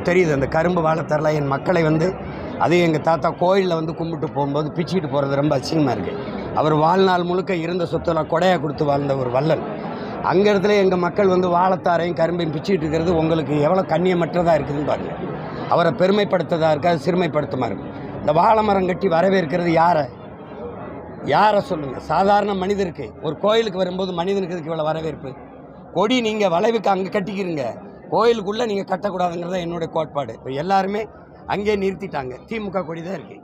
தெரியுது. அந்த கரும்பு வாழைத்தரல என் மக்களை வந்து அது எங்கள் தாத்தா கோயிலில் வந்து கும்பிட்டு போகும்போது பிச்சுக்கிட்டு போகிறது ரொம்ப அசிங்கமாக இருக்குது அவர் வாழ்நாள் முழுக்க இருந்த சொத்தெல்லாம் கொடையாக கொடுத்து வாழ்ந்த ஒரு வள்ளல். அங்கே இடத்துல எங்கள் மக்கள் வந்து வாழைத்தாரையும் கரும்பையும் பிச்சுக்கிட்டு இருக்கிறது உங்களுக்கு எவ்வளோ கண்ணியமற்றதாக இருக்குதுன்னு பாருங்கள் அவரை பெருமைப்படுத்ததாக இருக்குது அது சிறுமைப்படுத்தமாக இருக்கு. இந்த வாழை மரம் கட்டி வரவேற்கிறது யாரை? யாரை சொல்லுங்கள் சாதாரண மனிதருக்கு. ஒரு கோயிலுக்கு வரும்போது மனிதனுக்கு இதுக்கு இவ்வளோ வரவேற்பு? கொடி நீங்கள் வளைவுக்கு அங்கே கட்டிக்கிறீங்க. கோயிலுக்குள்ளே நீங்கள் கட்டக்கூடாதுங்கிறத என்னுடைய கோட்பாடு. இப்போ எல்லாருமே அங்கேயே நிறுத்திட்டாங்க. திமுக கொடி தான் இருக்குது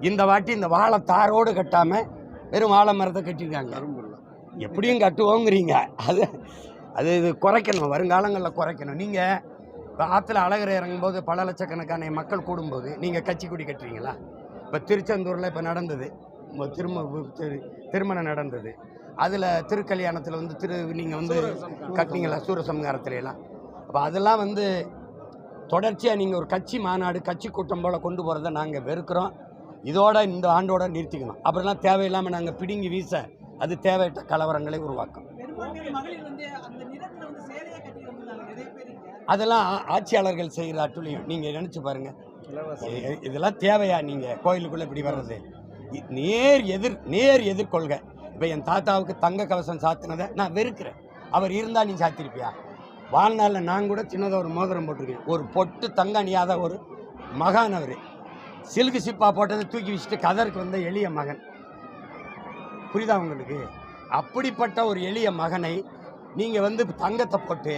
இந்த வாட்டி இந்த வாழை தாரோடு கட்டாமல் வெறும் வாழை மரத்தை கட்டியிருக்காங்க. எப்படியும் கட்டுவோங்கிறீங்க. அது அது இது குறைக்கணும். வருங்காலங்களில் குறைக்கணும். நீங்கள் இப்போ ஆற்றுல அழகரை இறங்கும்போது பல லட்சக்கணக்கான மக்கள் கூடும்போது நீங்கள் கட்சி கொடி கட்டுறீங்களா? இப்போ திருச்செந்தூரில் இப்போ நடந்தது. திரும்ப திரு- திருமணம் நடந்தது. அதில் திருக்கல்யாணத்தில் வந்து திரு நீங்கள் வந்து கட்டினீங்களா? சூரசம்ஹாரத்துல எல்லாம் அப்போ அதெல்லாம் வந்து தொடர்ச்சியாக நீங்கள் ஒரு கட்சி மாநாடு கட்சி கூட்டம் போல் கொண்டு போகிறத நாங்கள் வெறுக்கிறோம். இதோட இந்த ஆண்டோட நிறுத்திக்கணும். அப்புறம்லாம் தேவையில்லாமல் நாங்கள் பிடுங்கி வீச அது தேவையற்ற கலவரங்களை உருவாக்கும். அதெல்லாம் ஆட்சியாளர்கள் செய்கிற அட்டுழியம். நீங்கள் நினச்சி பாருங்கள் இதெல்லாம் தேவையா நீங்கள் கோயிலுக்குள்ளே இப்படி வர்றது. நேர் எதிர் நேர் எதிர்கொள்க. இப்போ என் தாத்தாவுக்கு தங்க கவசம் சாத்தினதை நான் வெறுக்கிறேன். அவர் இருந்தால் நீ சாத்திருப்பியா? வாழ்நாளில் நான் கூட சின்னதாக ஒரு மோதிரம் போட்டிருக்கேன். ஒரு பொட்டு தங்க அணியாத ஒரு மகான் அவர். சில்கு சிப்பா போட்டதை தூக்கி வச்சுட்டு கதருக்கு வந்த எளிய மகன். புரியுதா உங்களுக்கு? அப்படிப்பட்ட ஒரு எளிய மகனை நீங்கள் வந்து தங்கத்தை போட்டு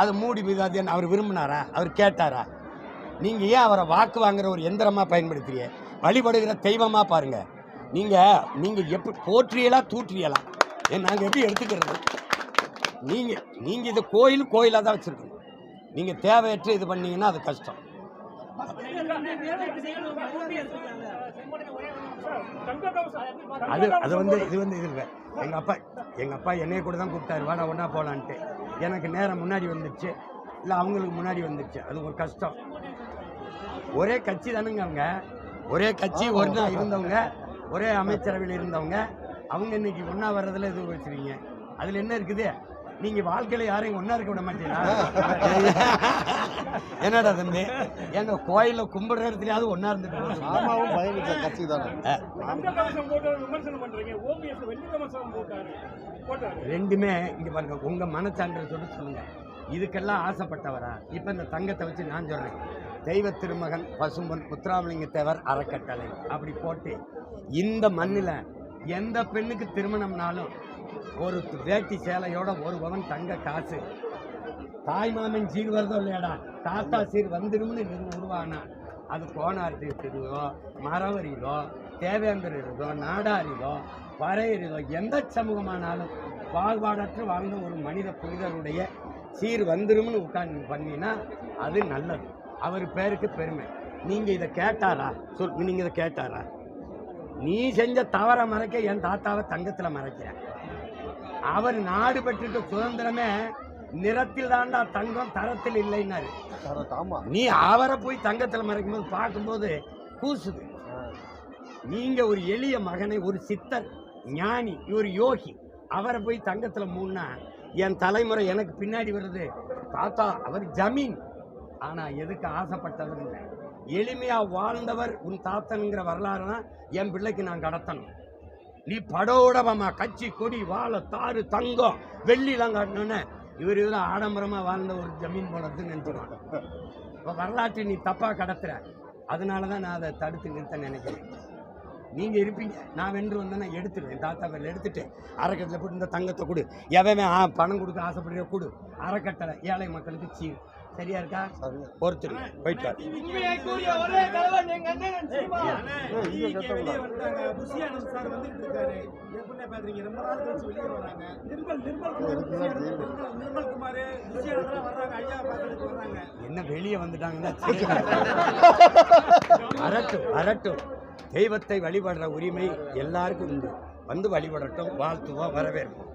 அதை மூடி மீது அது அவர் விரும்பினாரா? அவர் கேட்டாரா? நீங்கள் ஏன் அவரை வாக்கு வாங்குற ஒரு எந்திரமாக பயன்படுத்துறீங்க? வழிபடுகிற தெய்வமாக பாருங்கள் நீங்கள் நீங்கள் எப்படி போற்றியலா தூற்றியலாம் ஏன் நாங்கள் எப்படி எடுத்துக்கிறது? நீங்கள் நீங்கள் இது கோயில் கோயிலாக தான் வச்சுருக்கணும். நீங்கள் தேவையற்ற இது பண்ணீங்கன்னா அது கஷ்டம். அது அது வந்து இது வந்து இது இல்லை. எங்கள் அப்பா எங்கள் அப்பா என்னைய கூட தான் கூப்பிட்டாரு. வாடா ஒன்றா போகலான்ட்டு எனக்கு நேரம் முன்னாடி வந்துடுச்சு இல்லை அவங்களுக்கு முன்னாடி வந்துடுச்சு அது ஒரு கஷ்டம். ஒரே கட்சி தானுங்க அவங்க. ஒரே கட்சி ஒன்றா இருந்தவங்க. ஒரே அமைச்சரவையில் இருந்தவங்க. அவங்க இன்னைக்கு ஒன்றா வர்றதில் இது வச்சுருக்கீங்க அதில் என்ன இருக்குது? நீங்கள் வாழ்க்கையில் யாரையும் ஒன்றா இருக்க விட மாட்டீங்களா? என்னடா தம்பி? எங்க கோயிலில் கும்பிடுற இடத்துலயாவது ஒன்றா இருந்துட்டு போகணும். ஆமாவும் பயணிச்ச கட்சி தானே. ரெண்டுமே இங்க பாருங்க உங்க மனச்சான்று சொல்லி சொல்லுங்க. இதுக்கெல்லாம் ஆசைப்பட்டவரா? இப்ப இந்த தங்கத்தை வச்சு நான் சொல்றேன். தெய்வ திருமகன் பசும்பொன் முத்துராமலிங்க தேவர் அறக்கட்டளை. அப்படி போட்டு இந்த மண்ணில் எந்த பெண்ணுக்கு திருமணம்னாலும் ஒரு வேட்டி சேலையோட ஒரு பவன் தங்க காசு. தாய் மாமன் சீர் வருதோ இல்லையாடா? தாத்தா சீர் வந்துடும்னு நிறு உருவானா? அது கோணார்த்தி திருவோ மரவரிதோ தேவேந்தர் இருதோ நாடாரிதோ பறையரிதோ எந்த சமூகமானாலும் பாகுபாடற்று வாழ்ந்த ஒரு மனித புனிதருடைய சீர் வந்துரும்னு உட்காந்து பண்ணினா அது நல்லது. அவர் பேருக்கு பெருமை. நீங்கள் இதை கேட்டாரா? சொல் நீங்கள் இதை கேட்டாரா? நீ செஞ்ச தவற மறைக்க என் தாத்தாவை தங்கத்தில் மறைக்கிற அவர் நாடு பெற்றுட்ட சுதந்திரமே நிறத்தில் தாண்டா தங்கம் தரத்தில் இல்லைன்னாரு. நீ அவரை போய் தங்கத்தில் மறைக்கும்போது பார்க்கும்போது கூசுது. நீங்க ஒரு எளிய மகனை ஒரு சித்தர் ஞானி ஒரு யோகி அவரை போய் தங்கத்தில் மூணா என் தலைமுறை எனக்கு பின்னாடி வருது. தாத்தா அவர் ஜமீன். ஆனா எதுக்கு ஆசைப்பட்டவர் இல்லை. எளிமையா வாழ்ந்தவர் உன் தாத்தனுங்கிற வரலாறு தான் என் பிள்ளைக்கு நான் கடத்தணும். நீ படோடவமா கட்சி கொடி வாழை தாறு தங்கம் வெள்ளிலாம் காட்டணுன்னு இவர் இவர் ஆடம்பரமா வாழ்ந்த ஒரு ஜமீன் போலத்துன்னு நினைச்சுருவான் இப்போ வரலாற்றை நீ தப்பா கடத்துற. அதனால தான் நான் அதை தடுத்து நிறுத்த நினைக்கிறேன். நீங்கள் இருப்பீங்க. நான் வென்று வந்தேன்னா எடுத்துருவேன் தாத்தா பேரில் எடுத்துட்டு அறக்கட்டில் போட்டு இந்த தங்கத்தை கொடு. எவன் ஆ பணம் கொடுக்க ஆசைப்படுற கொடு. அறக்கட்டளை ஏழை மக்களுக்கு சீர். சரியா இருக்கா? பொறுத்துரு போயிட்டு வா. உண்மையை கூறிய ஒரே தலைவன் எங்க அண்ணன் சீமா. இங்க கேட்டவங்களா? வந்துட்டாங்க. புஷி ஆனந்த் சார் வந்துட்டு இருக்காரு. எப்படின்னு பாக்குறீங்க ரொம்ப நாள் கழிச்சு வெளியே வராங்க. நிர்மல் நிர்மல் குமார் இதுக்கு புஷி தான் ஆனந்த் தெரியும். நிர்மல் நிர்மல் குமார். புஷி ஆனந்த் வர்றாங்க. ஐயா பார்த்துட்டு வர்றாங்க என்ன வெளியே வந்துட்டாங்கன்னா சரி. வரட்டும் வரட்டும் தெய்வத்தை வழிபடுற உரிமை எல்லாருக்கும் உண்டு. வந்து வழிபடட்டும் வாழ்த்துவோம் வரவேற்போம்.